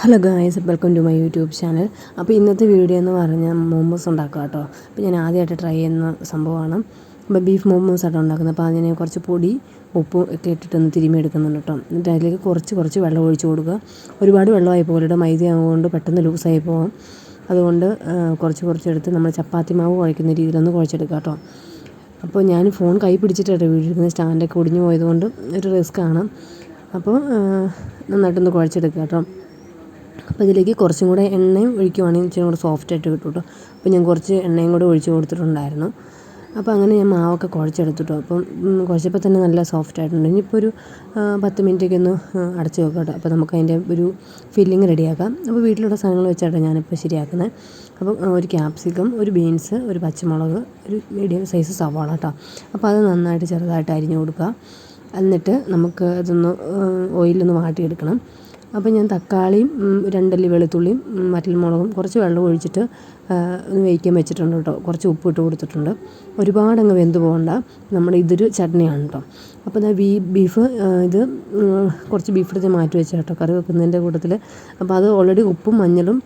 Hello guys welcome to my YouTube channel അപ്പോൾ ഇന്നത്തെ video എന്ന് പറഞ്ഞാൽ മോമോസ് ഉണ്ടാക്കുക കേട്ടോ. അപ്പോൾ ഞാൻ ആദ്യമായിട്ട് ട്രൈ ചെയ്യുന്ന സംഭവമാണ്. അപ്പോൾ ബീഫ് മോമോസ് ആട്ടോ ഉണ്ടാക്കുന്നത്. അപ്പോൾ അതിനെ കുറച്ച് പൊടി ഉപ്പും ഒക്കെ ഇട്ടിട്ടൊന്ന് തിരുമ്മി എടുക്കുന്നുണ്ട് കേട്ടോ. എന്നിട്ട് അതിലേക്ക് കുറച്ച് കുറച്ച് വെള്ളം ഒഴിച്ച് കൊടുക്കുക. ഒരുപാട് വെള്ളമായി പോകലിട്ട് മൈദ ആകുകൊണ്ട് പെട്ടെന്ന് ലൂസായി പോകും അതുകൊണ്ട് കുറച്ച് കുറച്ചെടുത്ത് നമ്മൾ ചപ്പാത്തി മാവ് കുഴക്കുന്ന രീതിയിലൊന്ന് കുഴച്ചെടുക്കുക കേട്ടോ. അപ്പോൾ ഞാൻ ഫോൺ കൈ പിടിച്ചിട്ടാണ് വീട്ടിലിരിക്കുന്നത് സ്റ്റാൻഡൊക്കെ ഒടിഞ്ഞു പോയതുകൊണ്ട് ഒരു റിസ്ക്കാണ് അപ്പോൾ നന്നായിട്ടൊന്ന് കുഴച്ചെടുക്കുക കേട്ടോ. അപ്പോൾ ഇതിലേക്ക് കുറച്ചും കൂടെ എണ്ണയും ഒഴിക്കുവാണെങ്കിൽ ഇച്ചിരി കൂടെ സോഫ്റ്റ് ആയിട്ട് കിട്ടും കേട്ടോ അപ്പോൾ ഞാൻ കുറച്ച് എണ്ണയും കൂടെ ഒഴിച്ച് കൊടുത്തിട്ടുണ്ടായിരുന്നു. അപ്പോൾ അങ്ങനെ ഞാൻ മാവൊക്കെ കുഴച്ചെടുത്തിട്ടോ അപ്പം കുഴച്ചപ്പോൾ തന്നെ നല്ല സോഫ്റ്റ് ആയിട്ടുണ്ട്. ഇനിയിപ്പോൾ ഒരു പത്ത് മിനിറ്റൊക്കെ ഒന്ന് അടച്ച് വെക്കട്ടെ കേട്ടോ അപ്പോൾ നമുക്ക് അതിന്റെ ഒരു ഫില്ലിങ് റെഡിയാക്കാം അപ്പോൾ വീട്ടിലുള്ള സാധനങ്ങൾ വെച്ചാട്ടോ ഞാനിപ്പോൾ ശരിയാക്കുന്നത് അപ്പോൾ ഒരു ക്യാപ്സിക്കം ഒരു ബീൻസ് ഒരു പച്ചമുളക് ഒരു മീഡിയം സൈസ് സവാള കേട്ടോ അപ്പോൾ അത് നന്നായിട്ട് ചെറുതായിട്ട് അരിഞ്ഞു കൊടുക്കുക. എന്നിട്ട് നമുക്ക് അതൊന്ന് ഓയിലൊന്ന് വാട്ടിയെടുക്കണം. അപ്പോൾ ഞാൻ തക്കാളിയും രണ്ടല്ലി വെളുത്തുള്ളിയും വറ്റൽമുളകും കുറച്ച് വെള്ളം ഒഴിച്ചിട്ട് ഒന്ന് വേവിക്കാൻ വെച്ചിട്ടുണ്ട് കേട്ടോ. കുറച്ച് ഉപ്പ് ഇട്ട് കൊടുത്തിട്ടുണ്ട്. ഒരുപാടങ്ങ് വെന്ത് പോകണ്ട. നമ്മുടെ ഇതൊരു ചട്നിയാണ് കേട്ടോ. അപ്പോൾ ഞാൻ ബീ ബീഫ് ഇത് കുറച്ച് ബീഫ് എടുത്ത് മാറ്റി വെച്ചാൽ കേട്ടോ കറി വെക്കുന്നതിന്റെ കൂട്ടത്തിൽ അപ്പോൾ അത് ഓൾറെഡി ഉപ്പും മഞ്ഞളും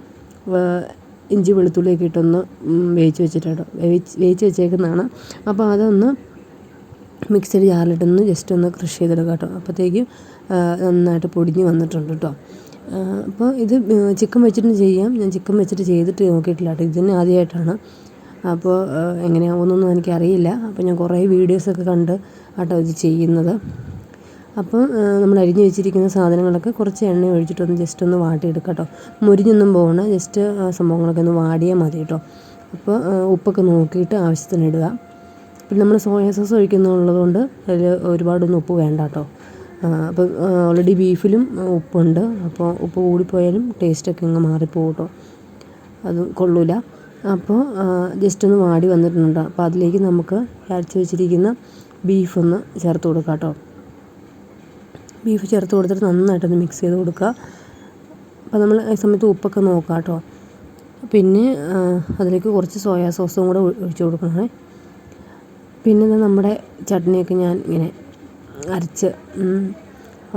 ഇഞ്ചി വെളുത്തുള്ളിയൊക്കെ ഇട്ടൊന്ന് വേവിച്ച് വെച്ചിട്ടാണ് വേവിച്ച് വേവിച്ച് വെച്ചേക്കുന്നതാണ്. അപ്പോൾ അതൊന്ന് മിക്സിയുടെ ജാറിലിട്ടൊന്ന് ജസ്റ്റ് ഒന്ന് ക്രഷ് ചെയ്തെടുക്കാം കേട്ടോ. അപ്പോഴത്തേക്കും നന്നായിട്ട് പൊടിഞ്ഞ് വന്നിട്ടുണ്ട് കേട്ടോ. അപ്പോൾ ഇത് ചിക്കൻ വെച്ചിട്ട് ചെയ്യാം. ഞാൻ ചിക്കൻ വെച്ചിട്ട് ചെയ്തിട്ട് നോക്കിയിട്ടില്ല കേട്ടോ. ഇതിന് ആദ്യമായിട്ടാണ്. അപ്പോൾ എങ്ങനെയാവുമെന്നൊന്നും എനിക്കറിയില്ല. അപ്പോൾ ഞാൻ കുറേ വീഡിയോസൊക്കെ കണ്ട് കേട്ടോ ഇത് ചെയ്യുന്നത്. അപ്പോൾ നമ്മൾ അരിഞ്ഞു വെച്ചിരിക്കുന്ന സാധനങ്ങളൊക്കെ കുറച്ച് എണ്ണ ഒഴിച്ചിട്ടൊന്ന് ജസ്റ്റ് ഒന്ന് വാട്ടിയെടുക്കാം കേട്ടോ. മുരിഞ്ഞൊന്നും പോകണം ജസ്റ്റ് സംഭവങ്ങളൊക്കെ ഒന്ന് വാടിയാൽ മതി കേട്ടോ. അപ്പോൾ ഉപ്പൊക്കെ നോക്കിയിട്ട് ആവശ്യത്തിന് ഇടുക പിന്നെ നമ്മൾ സോയാ സോസ് ഒഴിക്കുന്നുള്ളതുകൊണ്ട് അതിൽ ഒരുപാടൊന്നും ഉപ്പ് വേണ്ട കേട്ടോ അപ്പം ഓൾറെഡി ബീഫിലും ഉപ്പുണ്ട്. അപ്പോൾ ഉപ്പ് കൂടിപ്പോയാലും ടേസ്റ്റൊക്കെ അങ്ങ് മാറിപ്പോകും കേട്ടോ അത് കൊള്ളില്ല അപ്പോൾ ജസ്റ്റ് ഒന്ന് വാടി വന്നിട്ടുണ്ട്. അപ്പോൾ അതിലേക്ക് നമുക്ക് അരച്ച് വെച്ചിരിക്കുന്ന ബീഫ് ഒന്ന് ചേർത്ത് കൊടുക്കാം കേട്ടോ ബീഫ് ചേർത്ത് കൊടുത്തിട്ട് നന്നായിട്ടൊന്ന് മിക്സ് ചെയ്ത് കൊടുക്കുക. അപ്പോൾ നമ്മൾ ഈ സമയത്ത് ഉപ്പൊക്കെ നോക്കാം കേട്ടോ പിന്നെ അതിലേക്ക് കുറച്ച് സോയാ സോസും കൂടെ ഒഴിച്ച് കൊടുക്കണേ. പിന്നെ നമ്മുടെ ചട്നിയൊക്കെ ഞാൻ ഇങ്ങനെ അരച്ച്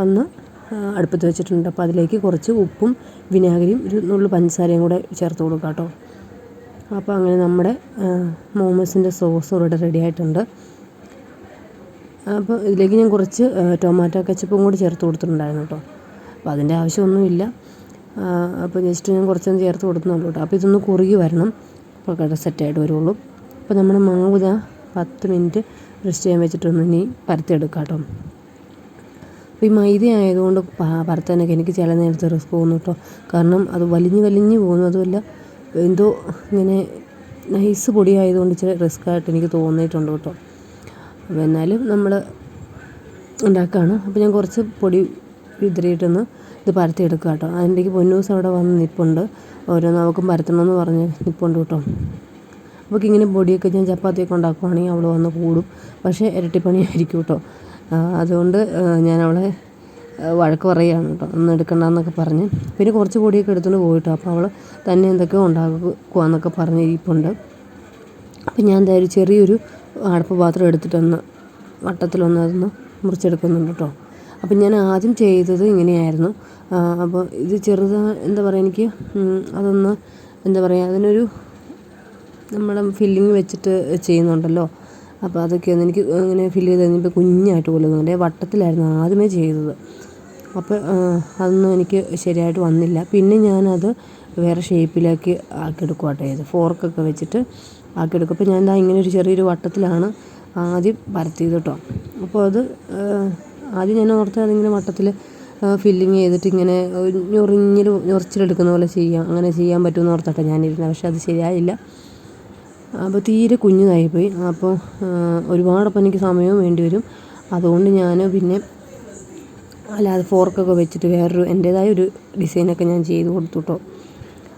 ഒന്ന് അടുപ്പത്ത് വെച്ചിട്ടുണ്ട്. അപ്പോൾ അതിലേക്ക് കുറച്ച് ഉപ്പും വിനാഗിരിയും ഒരു നുള്ളു പഞ്ചസാരയും കൂടെ ചേർത്ത് കൊടുക്കാം കേട്ടോ. അപ്പോൾ അങ്ങനെ നമ്മുടെ മോമോസിന്റെ സോസ് ഇവിടെ റെഡി ആയിട്ടുണ്ട്. അപ്പോൾ ഇതിലേക്ക് ഞാൻ കുറച്ച് ടൊമാറ്റോ കച്ചപ്പും കൂടി ചേർത്ത് കൊടുത്തിട്ടുണ്ടായിരുന്നു കേട്ടോ. അപ്പോൾ അതിന്റെ ആവശ്യമൊന്നുമില്ല. അപ്പോൾ ജസ്റ്റ് ഞാൻ കുറച്ചൊന്ന് ചേർത്ത് കൊടുക്കുന്നുള്ളൂ കേട്ടോ. അപ്പോൾ ഇതൊന്ന് കുറുകി വരണം. അപ്പോൾ കട സെറ്റായിട്ട് വരുള്ളൂ. അപ്പോൾ നമ്മുടെ മാവ് ഇതാ പത്ത് മിനിറ്റ് റെസ്റ്റ് ചെയ്യാൻ വെച്ചിട്ടൊന്ന് ഇനി പരത്തിയെടുക്കാം കേട്ടോ. അപ്പോൾ ഈ മൈദ ആയതുകൊണ്ട് പരത്താനൊക്കെ എനിക്ക് ചില നേരത്തെ റിസ്ക് തോന്നും കേട്ടോ. കാരണം അത് വലിഞ്ഞ് വലിഞ്ഞ് പോകുന്നു. അതുമല്ല എന്തോ ഇങ്ങനെ നൈസ് പൊടി ആയതുകൊണ്ട് ഇച്ചിരി റിസ്ക് ആയിട്ട് എനിക്ക് തോന്നിയിട്ടുണ്ട് കേട്ടോ. അപ്പോൾ എന്നാലും നമ്മൾ ഉണ്ടാക്കുകയാണ് അപ്പോൾ ഞാൻ കുറച്ച് പൊടി വിതറിയിട്ടൊന്ന് ഇത് പരത്തിയെടുക്കുക കേട്ടോ. അതിന്റെ പൊന്നൂസ് അവിടെ വന്ന് നിൽപ്പുണ്ട് ഓരോന്ന് അവൾക്കും പരത്തണമെന്ന് പറഞ്ഞ് നിൽപ്പുണ്ട് കേട്ടോ. അവൾക്ക് ഇങ്ങനെ പൊടിയൊക്കെ ഞാൻ ചപ്പാത്തിയൊക്കെ ഉണ്ടാക്കുവാണെങ്കിൽ അവൾ വന്ന് കൂടും. പക്ഷേ ഇരട്ടിപ്പണിയായിരിക്കും കേട്ടോ. അതുകൊണ്ട് ഞാൻ അവളെ വഴക്ക് പറയുകയാണ് കേട്ടോ. ഒന്നും എടുക്കണ്ടെന്നൊക്കെ പറഞ്ഞ്. പിന്നെ കുറച്ച് പൊടിയൊക്കെ എടുത്തുകൊണ്ട് പോയിട്ടോ. അപ്പോൾ അവൾ തന്നെ എന്തൊക്കെയോ ഉണ്ടാക്കുവാന്നൊക്കെ പറഞ്ഞ് ഇരിപ്പുണ്ട് അപ്പം ഞാൻ എന്തായാലും ചെറിയൊരു അടപ്പ് പാത്രം എടുത്തിട്ടൊന്ന് വട്ടത്തിലൊന്ന് അതൊന്ന് മുറിച്ചെടുക്കുന്നുണ്ട് കേട്ടോ. അപ്പം ഞാൻ ആദ്യം ചെയ്തത് ഇങ്ങനെയായിരുന്നു. അപ്പോൾ ഇത് ചെറുതാ എന്താ പറയുക എനിക്ക് അതൊന്ന് എന്താ പറയുക അതിനൊരു നമ്മുടെ ഫില്ലിങ് വെച്ചിട്ട് ചെയ്യുന്നുണ്ടല്ലോ. അപ്പോൾ അതൊക്കെ എനിക്ക് ഇങ്ങനെ ഫില്ല് ചെയ്ത് കഴിഞ്ഞപ്പോൾ കുഞ്ഞായിട്ട് പോലെ എന്റെ വട്ടത്തിലായിരുന്നു ആദ്യമേ ചെയ്തത്. അപ്പോൾ അതൊന്നും എനിക്ക് ശരിയായിട്ട് വന്നില്ല. പിന്നെ ഞാനത് വേറെ ഷേപ്പിലാക്കി ആക്കിയെടുക്കുക കേട്ടോ ചെയ്ത് ഫോർക്കൊക്കെ വെച്ചിട്ട് ആക്കിയെടുക്കും. അപ്പോൾ ഞാൻ എന്താ ഇങ്ങനെ ഒരു ചെറിയൊരു വട്ടത്തിലാണ് ആദ്യം പരത്തിയത് കേട്ടോ അപ്പോൾ അത് ആദ്യം ഞാൻ ഓർത്ത് അതിങ്ങനെ വട്ടത്തിൽ ഫില്ലിങ് ചെയ്തിട്ട് ഇങ്ങനെ ഞൊറിഞ്ഞിൽ ഞൊറിച്ചിലെടുക്കുന്ന പോലെ ചെയ്യാം. അങ്ങനെ ചെയ്യാൻ പറ്റുമെന്ന് ഓർത്തട്ടെ ഞാനിരുന്നത്. പക്ഷേ അത് ശരിയായില്ല. അപ്പോൾ തീരെ കുഞ്ഞതായിപ്പോയി. അപ്പോൾ ഒരുപാടപ്പം എനിക്ക് സമയവും വേണ്ടി വരും. അതുകൊണ്ട് ഞാൻ പിന്നെ അല്ലാതെ ഫോർക്കൊക്കെ വെച്ചിട്ട് വേറൊരു എന്റേതായ ഒരു ഡിസൈനൊക്കെ ഞാൻ ചെയ്ത് കൊടുത്തു കേട്ടോ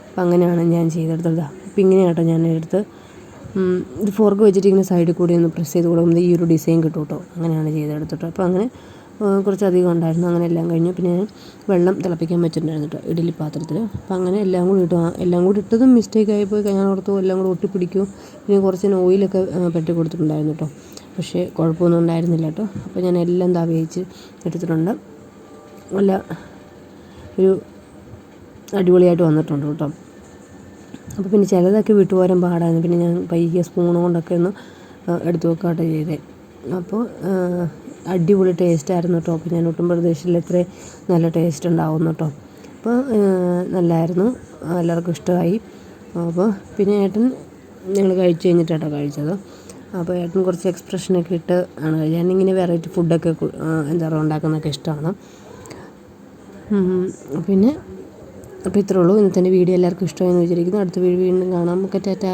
അപ്പം അങ്ങനെയാണ് ഞാൻ ചെയ്തെടുത്തത്. അപ്പം ഇങ്ങനെയാട്ടോ ഞാൻ എടുത്ത്. ഇത് ഫോർക്ക് വെച്ചിട്ട് ഇങ്ങനെ സൈഡിൽ കൂടി ഒന്ന് പ്രസ് ചെയ്ത് കൊടുക്കുമ്പോൾ ഈ ഒരു ഡിസൈൻ കിട്ടും കേട്ടോ അങ്ങനെയാണ് ചെയ്തെടുത്തിട്ട് അപ്പോൾ അങ്ങനെ കുറച്ചധികം ഉണ്ടായിരുന്നു. അങ്ങനെ എല്ലാം കഴിഞ്ഞു. പിന്നെ വെള്ളം തിളപ്പിക്കാൻ വെച്ചിട്ടുണ്ടായിരുന്നു കേട്ടോ ഇഡലി പാത്രത്തിൽ അപ്പം അങ്ങനെ എല്ലാം കൂടി ഇട്ടു. എല്ലാം കൂടി ഇട്ടതും മിസ്റ്റേക്ക് ആയിപ്പോയി ഞാൻ ഓർത്തു എല്ലാം കൂടി ഒട്ടിപ്പിടിക്കും. പിന്നെ കുറച്ച് ഓയിലൊക്കെ പെട്ടി കൊടുത്തിട്ടുണ്ടായിരുന്നു കേട്ടോ. പക്ഷേ കുഴപ്പമൊന്നും ഉണ്ടായിരുന്നില്ല കേട്ടോ. അപ്പോൾ ഞാൻ എല്ലാം എന്താ വേവിച്ച് എടുത്തിട്ടുണ്ട്. നല്ല ഒരു അടിപൊളിയായിട്ട് വന്നിട്ടുണ്ട് കേട്ടോ. അപ്പോൾ പിന്നെ ചിലതൊക്കെ വിട്ടുപോരാൻ പാടായിരുന്നു പിന്നെ ഞാൻ പയ്യെ സ്പൂൺ കൊണ്ടൊക്കെ ഒന്ന് എടുത്തു വെക്കാട്ടോ ചെയ്തേ. അപ്പോൾ അടിപൊളി ടേസ്റ്റായിരുന്നു കേട്ടോ അപ്പോൾ ഞാൻ ഒട്ടും പ്രതീക്ഷയില്ല ഇത്രയും നല്ല ടേസ്റ്റ് ഉണ്ടാവും കേട്ടോ അപ്പോൾ നല്ലായിരുന്നു. എല്ലാവർക്കും ഇഷ്ടമായി. അപ്പോൾ പിന്നെ ഏട്ടൻ ഞങ്ങൾ കഴിച്ച് കഴിഞ്ഞിട്ടാണ് കഴിച്ചത്. അപ്പോൾ ഏട്ടൻ കുറച്ച് എക്സ്പ്രഷനൊക്കെ ഇട്ട് ആണ് ഞാൻ ഇങ്ങനെ വെറൈറ്റി ഫുഡൊക്കെ എന്താ പറയുക ഉണ്ടാക്കുന്നതൊക്കെ ഇഷ്ടമാണ്. പിന്നെ അപ്പോൾ ഇത്രേ ഉള്ളൂ. ഇന്നത്തെ വീഡിയോ എല്ലാവർക്കും ഇഷ്ടമായെന്ന് വിചാരിക്കുന്നു. അടുത്ത വീഡിയോ വീണ്ടും കാണാം. ഒക്കെ ടാറ്റാ